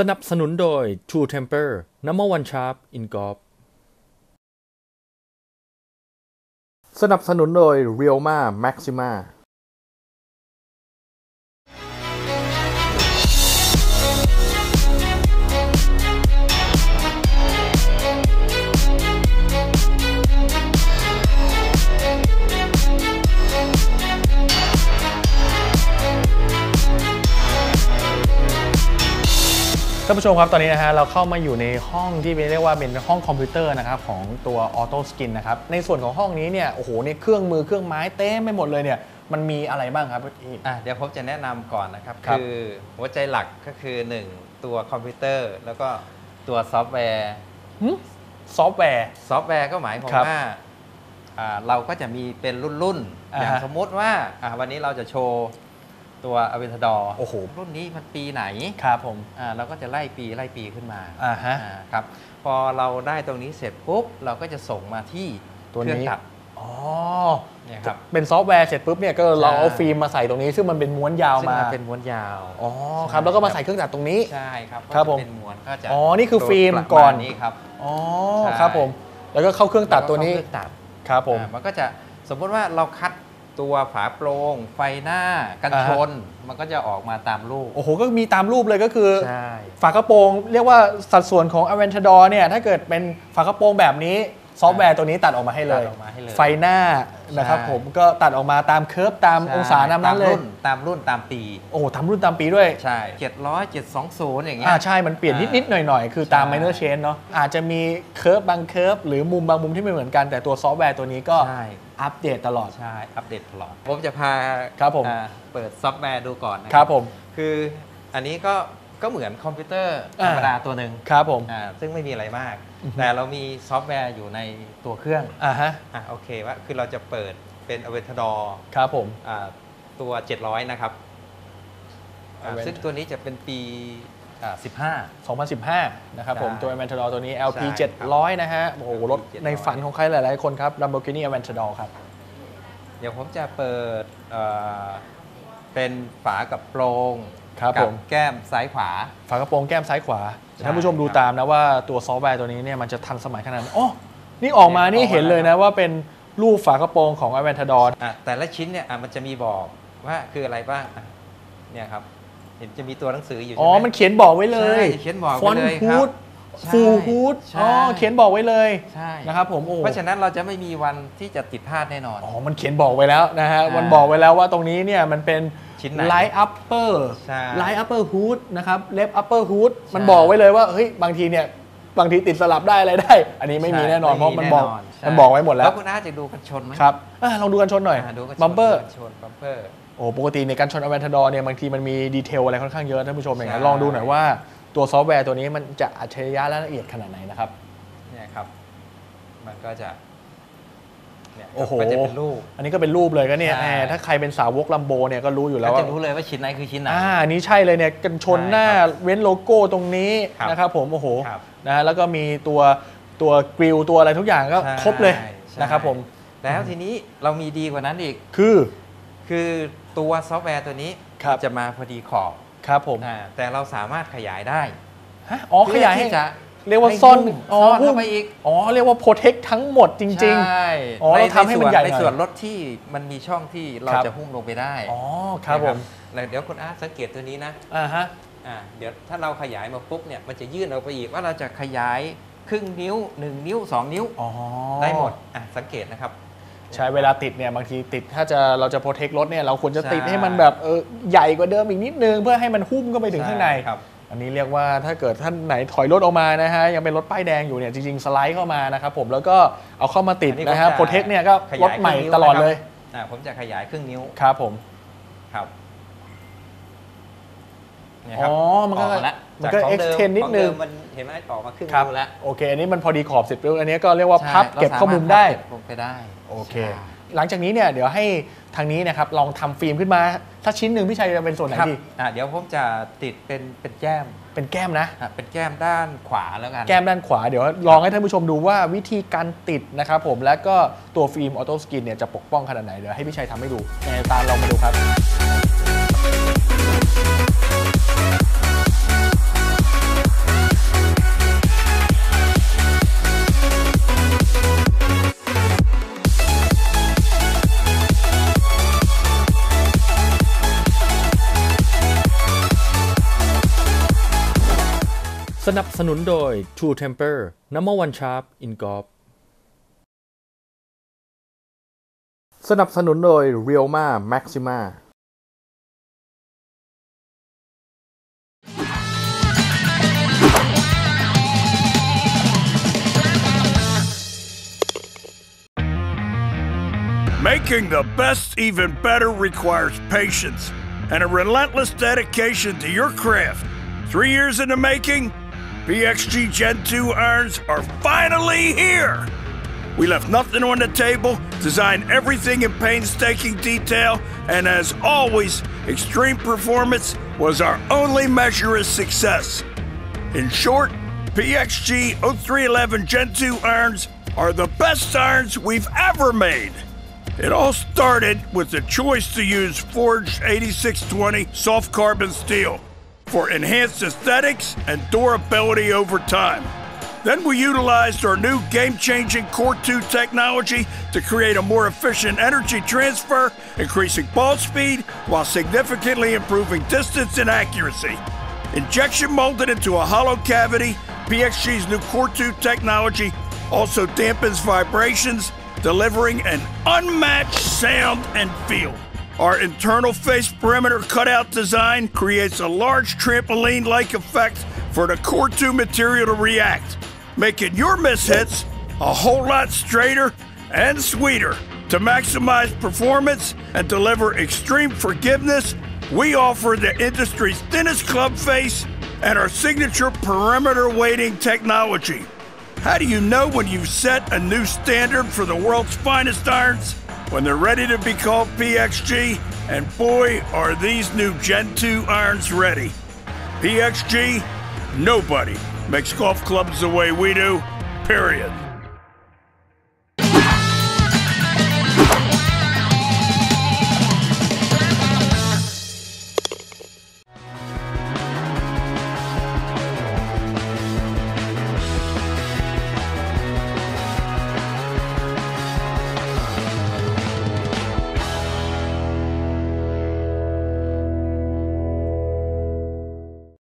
สนับสนุนโดย True Temper Number One Sharp in Golf สนับสนุนโดย Realma Maxima ท่านผู้ชมครับตอนนี้นะฮะเราเข้ามาอยู่ในห้องที่เรียกว่าเป็นห้องคอมพิวเตอร์นะครับของตัว Auto Skin นะครับในส่วนของห้องนี้เนี่ยโอ้โหเนี่ยเครื่องมือเครื่องไม้เต็มไปหมดเลยเนี่ยมันมีอะไรบ้างครับพี่อะเดี๋ยวผมจะแนะนำก่อนนะครับ ครับ คือหัวใจหลักก็คือ 1 ตัวคอมพิวเตอร์ แล้วก็ตัวซอฟต์แวร์ หึซอฟต์แวร์ ซอฟต์แวร์ก็หมายความครับว่าอ่า เราก็จะมีเป็นรุ่นๆอ่าฮะอย่างสมมุติว่าอะวันนี้เราจะโชว์ ตัวอเวนทดอร์โอ้โหรุ่นนี้มันปีไหนครับผมอ่าเราก็จะไล่ปีไล่ปีขึ้นมาอ่าฮะอ่าครับพอเราได้ตรงนี้เสร็จปุ๊บเราก็จะส่งมาที่ตัวเครื่องนี้ตัดอ๋อเนี่ยครับเป็นซอฟต์แวร์เสร็จปุ๊บเนี่ยก็เราเอาใช่ฟิล์มมาใส่ตรงนี้ ซึ่งมันเป็นม้วนยาวซึ่งมามันเป็นม้วนยาวอ๋อครับแล้วก็มาใส่เครื่องจักรตรงนี้ใช่ครับครับก็ผมจะเป็นม้วนก็จะอ๋อนี่คือฟิล์มโดยประก่อนมาณนี้ครับอ๋อใช่ครับผมแล้วก็เข้าเครื่องตัดตัวนี้แล้ก็เข้าเครื่องตัดครับผมอ่ามันก็จะสมมติว่าเราคัด ตัวฝาโปร่งไฟหน้ากันอ่าฮะชน มันก็จะออกมาตามรูป โอ้โห ก็มีตามรูปเลยก็คือใช่ฝากระโปรงเรียกว่าสัดส่วนของ Aventador เนี่ยถ้าเกิดเป็นฝากระโปรงแบบนี้ซอฟต์แวร์ตัวนี้ตัดออกมาให้เลยตัดออกมาให้เลยไฟหน้านะครับใช่ผมก็ตัดออกมาตามเคิร์ฟตามใช่องศาตามนั้นเลยรุ่ตามรุ่นตามปี โอ้โหทำรุ่นตามปีด้วย ใช่ 700 720 อย่างเงี้ยอ่าใช่ มันเปลี่ยนนิด ๆ หน่อย ๆ คือตามใช่ minor change เนาะอาจจะมีเคิร์ฟบางเคิร์ฟหรือมุมบางมุมที่ไม่เหมือนกันแต่ตัวซอฟต์แวร์ตัวนี้ก็ใช่ อัปเดตตลอด ใช่ อัปเดตตลอด ผมจะพาครับผม อ่าเปิดซอฟต์แวร์ดูก่อนนะครับผม คืออันนี้ก็ก็เหมือนคอมพิวเตอร์ธรรมดาตัวหนึ่งครับผม อ่าซึ่งไม่มีอะไรมาก อือฮึ แต่เรามีซอฟต์แวร์อยู่ในตัวเครื่องอ่าฮะ อะโอเคว่าคือเราจะเปิดเป็น a v e n t a d o r ครับผมอ่าตัว 700 นะครับอ่า Aventador ซึ่งตัวนี้จะเป็นปี อ่า15 2015 นะครับผม ใช่ตัว Aventador ตัวนี้ LP ใช่ครับ700 นะฮะ โอ้โห รถ LP 700 ในฝันของใครหลาย ๆ คนครับ Lamborghini Aventador ครับ เดี๋ยวผมจะเปิดเอ่อเป็นฝากับโปรงครับกัผม แก้มซ้ายขวา ฝากระโปรงแก้มซ้ายขวาใช่ท่านผู้ชมดูครับตามนะว่าตัวซอฟต์แวร์ตัวนี้เนี่ยมันจะทันสมัยขนาดไหนอ๋อนี่ออกมาเนี่ยนี่เห็นเลยออกมาแล้นะวว่าเป็นรูปฝากระโปรงของ Aventador อะแต่ละชิ้นเนี่ยอะมันจะมีบอกว่าคืออะไรบ้างอะเนี่ยครับ เห็นจะมีตัวหนังสืออยู่อ๋อใช่ไหมมันเขียนบอกไว้เลยใช่เขียนบอกฟอนไว้เลยฮูดครับฟูฮูดใช่ อ๋อเขียนบอกไว้เลยใช่นะครับผมโอ้เพราะฉะนั้นเราจะไม่มีวันที่จะติดพลาดแน่นอน อ๋อมันเขียนบอกไว้แล้วนะฮะอ่ามัมันบอกไว้แล้วว่าตรงนี้เนี่ยมันเป็นชิ้นไหนไลท์อัปเปอร์ใช่ไลท์อัปเปอร์ฮูดนะครับเล็บอัปเปอร์ฮูดมันใช่บอกไว้เลยว่าเฮ้ยบางทีเนี่ยบางทีติดสลับได้อะไรได้ อันนี้ไม่มีใช่แน่นอนเพราะมันบอกใช่มันบอกไว้หมดแล้วแล้วคุณอาจะดูกันชนไหมครับอะลองดูกันชนหน่อยอ่าดูกันชนบัมเปอร์ ดูกันชนบัมเปอร์ โอ้ปกติในการชนอเวนทดอร์เนี่ยบางทีมันมีดีเทลอะไรค่อนข้างเยอะท่านผู้ชมอย่างนั้นใช่ลองดูหน่อยว่าตัวซอฟต์แวร์ตัวนี้มันจะอัจฉริยะและละเอียดขนาดไหนนะครับ เนี่ยครับ มันก็จะเนี่ยโอ้โหก็จะเป็นรูป อันนี้ก็เป็นรูปเลยก็เนี่ยใช่แหมถ้าใครเป็นสาวกลัมโบเนี่ยก็รู้อยู่แล้วก็ว่าจะรู้เลยว่าชิ้นไหนคือชิ้นไหนอ่าอันนี้ใช่เลยเนี่ยกันชนใช่หน้าครับเว้นโลโก้ตรงนี้ครับนะครับผมโอ้โหครับนะฮะแล้วก็มีตัวตัวกริลตัวอะไรทุกอย่างก็ใช่ครบเลยใช่นะครับผม แล้วทีนี้เรามีดีกว่านั้นอีกคือคือ ตัวซอฟต์แวร์ตัวนี้ครับ จะมาพอดีขอบครับผมอ่าแต่เราสามารถขยายได้ฮะอ๋อขยายให้ เพื่ที่จะเรียกว่าให้ซ่อนหุ้มอ๋อซ่อนหุ้เข้าม ไปอีกอ๋อเรียกว่าโปรเทคทั้งหมดจริง ใช่อ๋อเราทำให้มันส่วใหญ่หน่อย ในส่วนรถที่มันมีช่องที่เราครับจะหุ้มลงไปได้ๆอ๋อครับผมนะแล้วเดี๋ยวคุณอาร์ตสังเกตตัวนี้นะอ่าฮะอ่าเดี๋ยวถ้าเราขยายมาปุ๊บเนี่ยมันจะยื่นออกไปอีกว่าเราจะขยายครึ่งนิ้ว 1 นิ้ว 2 นิ้ว อ๋อได้หมดอะสังเกตนะครับ ใช้เวลาติดเนี่ยบางทีติดถ้าจะเราจะโปรเทครถเนี่ยเราควรจะติดใช่ให้มันแบบเออใหญ่กว่าเดิมอีกนิดนึง เพื่อให้มันหุ้มก็ไปถึงข้างในช่ครับอันนี้เรียกว่าถ้าเกิดท่านไหนถอยรถออกมานะฮะยังเป็นรถป้ายแดงอยู่เนี่ยจริงๆสไลด์เข้ามานะครับผมแล้วก็เอาเข้ามาติดอันนี้นะฮะผมจะโปรเทคเนี่ยก็ขรยาถยใหม่ครึ่งนิ้วตลอดนะครับเลยอ่าผมจะขยายครึ่งนิ้วครับผมครับเนี่ยครัอ๋บอมันก็ออกาแล้วมันก็จากของเดิ extend นิดนึงของเมัน เห็นไหมออกมาครึ่งครับนิ้วแล้วโอเค อันนี้มันพอดีขอบเสร็จปุ๊บอันนี้ก็เรียกว่าใช่พับเก็บรสข้อมูลได้พับเก็บลงไปได้โอเค ใช่ หลังจากนี้เนี่ยเดี๋ยวให้ทางนี้นะครับลองทำฟิล์มขึ้นมา ถ้าชิ้นหนึ่งพี่ชัยจะเป็นส่วนไหนครับ ดีอะเดี๋ยวผมจะติดเป็นเป็นแก้มเป็นแก้มนะ อะเป็นแก้มด้านขวาแล้วกันแก้มด้านขวาเดี๋ยวลองให้ท่านผู้ชมดูว่าวิธีการติดนะครับผมและก็ตัวฟิล์มออโต้สกินเนี่ยจะปกป้องขนาดไหน เดี๋ยวให้พี่ชัยทำให้ดูในตามลองมาดูครับ สนับสนุนโดย True Temper Number One Sharp in Golf สนับสนุนโดย Realma Maxima Making the best even better requires patience and a relentless dedication to your craft. Three years in the making, PXG Gen 2 irons are finally here. We left nothing on the table, designed everything in painstaking detail, and as always, extreme performance was our only measure of success. In short, PXG 0311 Gen 2 irons are the best irons we've ever made. It all started with the choice to use forged 8620 soft carbon steel for enhanced aesthetics and durability over time. Then we utilized our new game changing Core 2 technology to create a more efficient energy transfer, increasing ball speed while significantly improving distance and accuracy. Injection molded into a hollow cavity, PXG's new Core 2 technology also dampens vibrations, delivering an unmatched sound and feel. Our internal face perimeter cutout design creates a large trampoline like effect for the Core 2 material to react, making your mishits a whole lot straighter and sweeter. To maximize performance and deliver extreme forgiveness, we offer the industry's thinnest club face and our signature perimeter weighting technology. How do you know when you've set a new standard for the world's finest irons? When they're ready to be called PXG, and boy, are these new Gen 2 irons ready. PXG, nobody makes golf clubs the way we do, period.